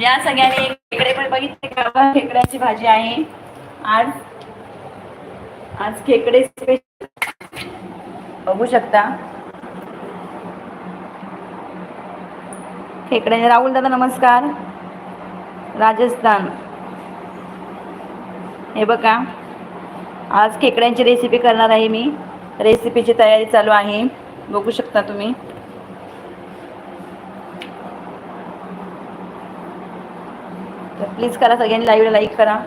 या सगळ्यांनी खेकडे पण बघितले का खेकड्याची भाजी आहे. आज आज खेकडे बघू शकता. खेकडे राहुल दादा नमस्कार. राजस्थान. हे बघा. आज खेकड्यांची रेसिपी करणार आहे मी. रेसिपीची तयारी चालू आहे. बघू शकता तुम्ही. तर प्लीज करा सगळ्यांनी लाईव्हला लाईक करा.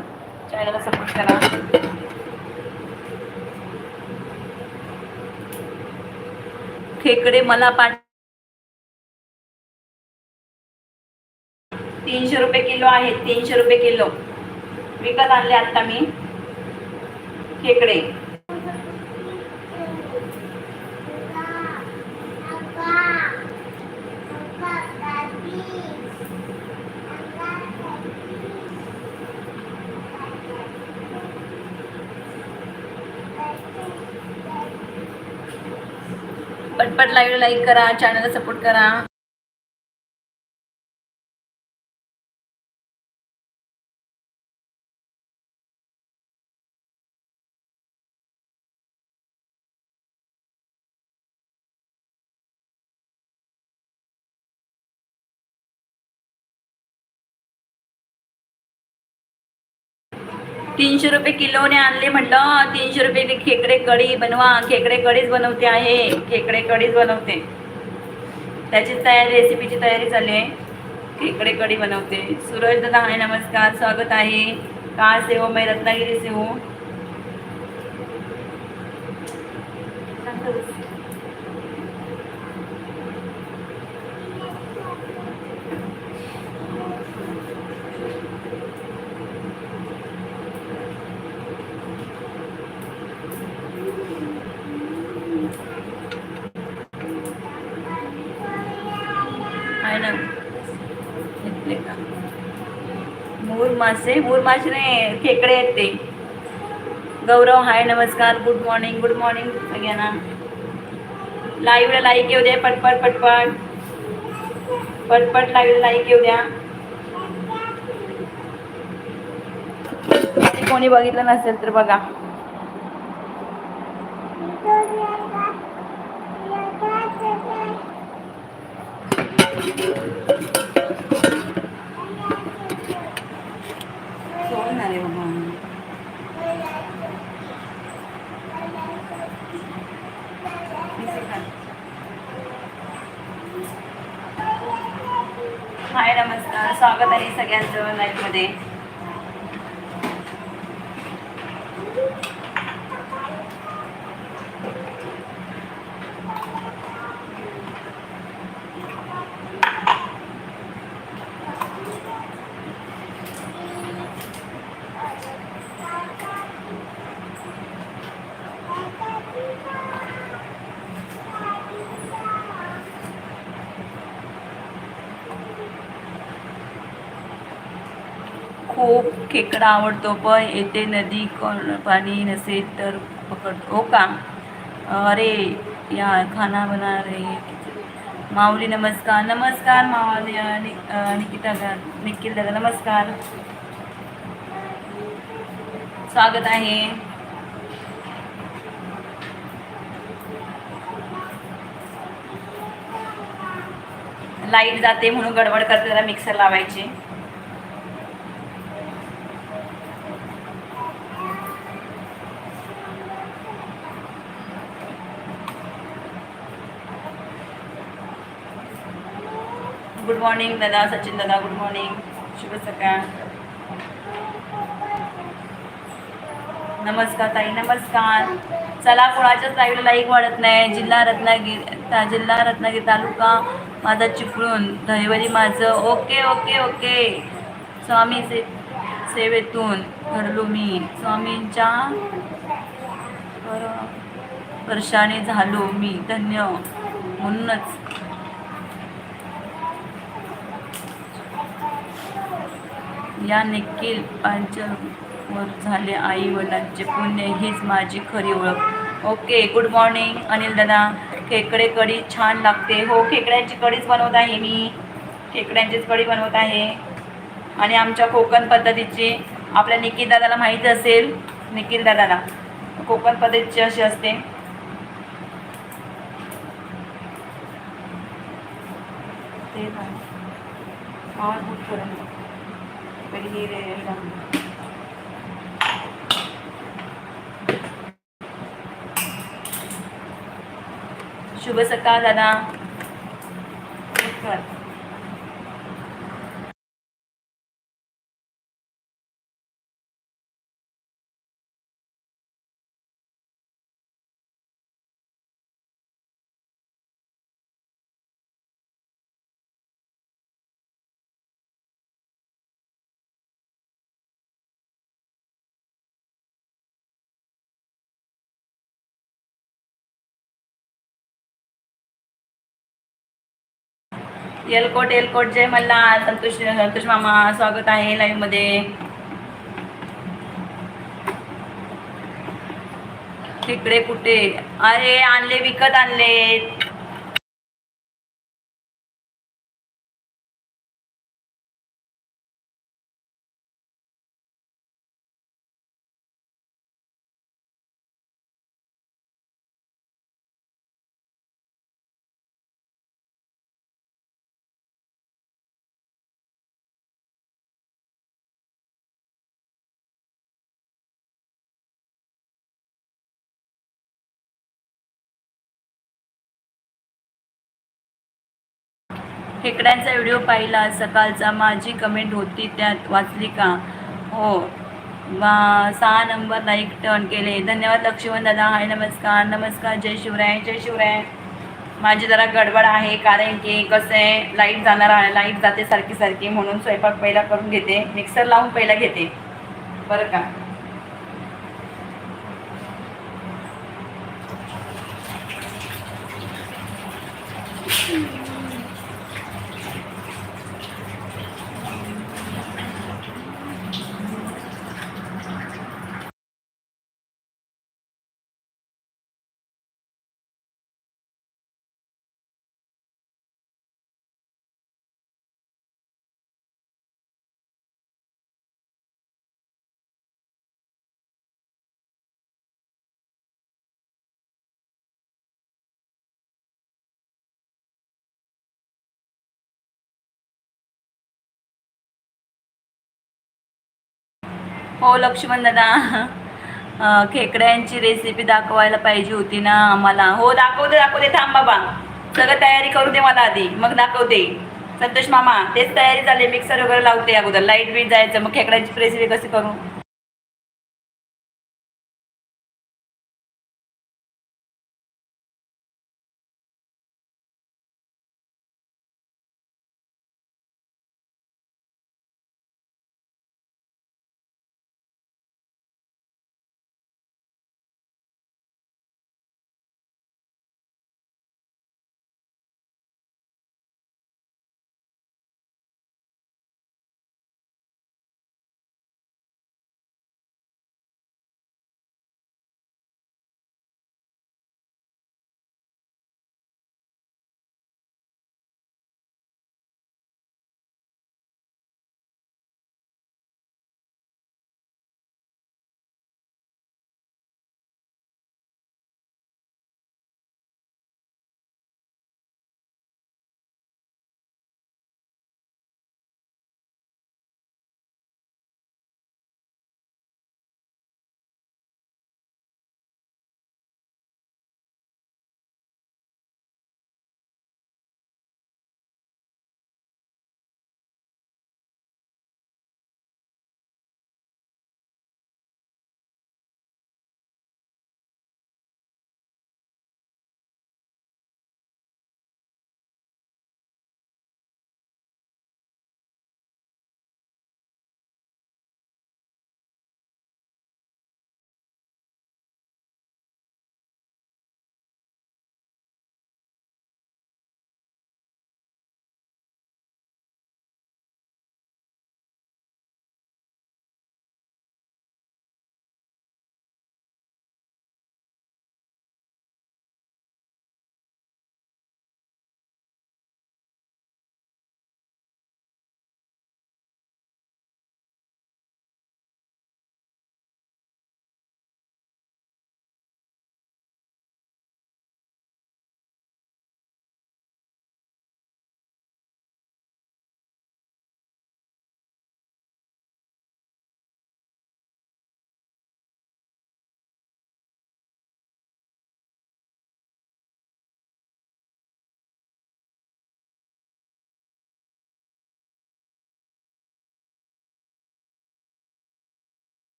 चॅनलला सपोर्ट करा. खेकडे मला पाठ तीनशे रुपये किलो आहेत तीनशे रुपये किलो. विकत आणले आता मी. खेकडे. झटपट लाईव्ह लाईक करा चॅनलला सपोर्ट करा. तीनशे रुपये किलोने आणले म्हटलं तीनशे रुपये ते खेकडे कढी बनवा खेकडे कढीच बनवते आहे खेकडे कढीच बनवते. त्याची तयारी रेसिपीची तयारी चालली आहे. खेकडे कढी बनवते. सूरज दादा हाय नमस्कार स्वागत आहे. का से हो रत्नागिरी से हूँ आहे ना घेतले का मूर मासे नाही खेकडे आहेत ते. गौरव हाय नमस्कार गुड मॉर्निंग गुड मॉर्निंग सगळ्यांना. लाईव्हला लाईक येऊ द्या पटपट पटपट. पटपट लाईव्हला लाईक येऊ द्या. कोणी बघितलं नसेल तर बघा सोडणार आहे बाबा हाय नमस्कार. स्वागत आहे सगळ्यांचं लाईफमध्ये खूप खेकडा आवडतो पण येथे नदी कोण पाणी नसेल तर पकडतो. हो का? अरे या खाना बना रे माऊली नमस्कार. नमस्कार माऊली नि- निकिता निखिल दादा नमस्कार. स्वागत आहे. लाइट जाते म्हणून गडबड करते त्याला मिक्सर लावायची गुड मॉर्निंग दादा सचिन दादा गुड मॉर्निंग शुभ सकाळ. नमस्कार ताई नमस्कार. चला कोणाच्याच लाईव्हला लाईक वाढत नाही. जिल्हा रत्नागिरी जिल्हा रत्नागिरी तालुका माझा चिपळूण दहिवरी माझं. Okay okay okay. स्वामी से सेवेतून घडलो मी. स्वामींच्या वर्षाने झालो मी. धन्य. म्हणूनच या निखिल पांचवर झाले आई वडिलांचे पुण्य हीच माझी खरी ओळख. ओके गुड मॉर्निंग अनिल दादा. खेकडे कढी छान लागते. हो खेकड्यांची कढीच बनवत आहे मी. खेकड्यांचीच कढी बनवत आहे. आणि आमच्या कोकण पद्धतीची आपल्या निखिल दादाला माहीत असेल निखिल दादाला. कोकण पद्धतीची अशी असते. ते काय? आवाज बहुत करून पहिली रे शुभ सकाळ दादा एलकोट एलकोट जय मल्ला संतोष संतोष मामा स्वागत आहे लाईव्हमध्ये. तिकडे कुठे? अरे आणले विकत आणले खेकड्यांचा व्हिडिओ पाहिला सकाळचा माझी कमेंट होती त्यात वाचली का? हो. वा- सहा नंबर लाईक टर्न केले. धन्यवाद लक्ष्मण दादा. हाय नमस्कार. नमस्कार जय शिवराय. जय शिवराय. माझी जरा गडबड आहे कारण की कसं आहे लाइट जाणार आहे. लाइट जाते सारखी सारखी म्हणून स्वयंपाक पहिला करून घेते. मिक्सर लावून पहिला घेते. बरं का? हो लक्ष्मण दादा. खेकड्यांची रेसिपी दाखवायला पाहिजे होती ना आम्हाला. हो दाखवते दाखवते. थांब बाबा. सगळं तयारी करू दे मला आधी. मग दाखवते. संतोष मामा तेच तयारी झाली मिक्सर वगैरे लावते अगोदर. लाइट बीट जायचं. मग खेकड्यांची रेसिपी कशी करू?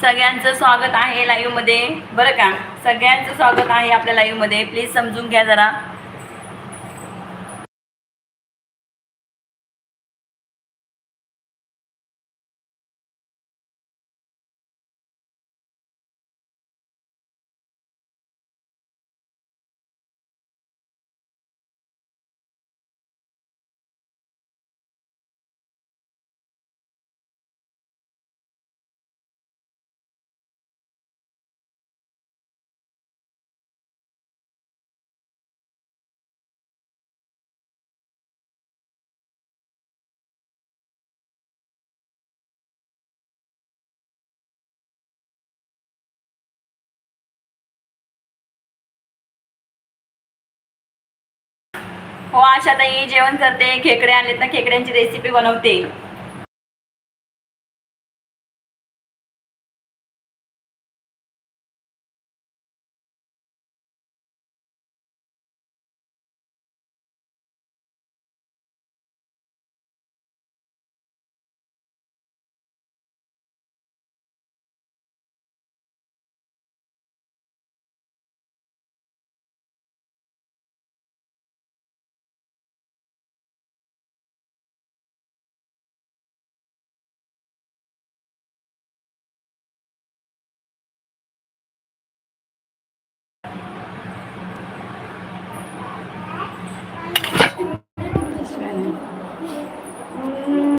सगळ्यांचं स्वागत आहे लाईव्हमध्ये बरं का? सगळ्यांचं स्वागत आहे आपल्या लाईव्हमध्ये प्लीज समजून घ्या जरा. हो आशाताई जेवण करते खेकडे आणलेत ना खेकड्यांची रेसिपी बनवते.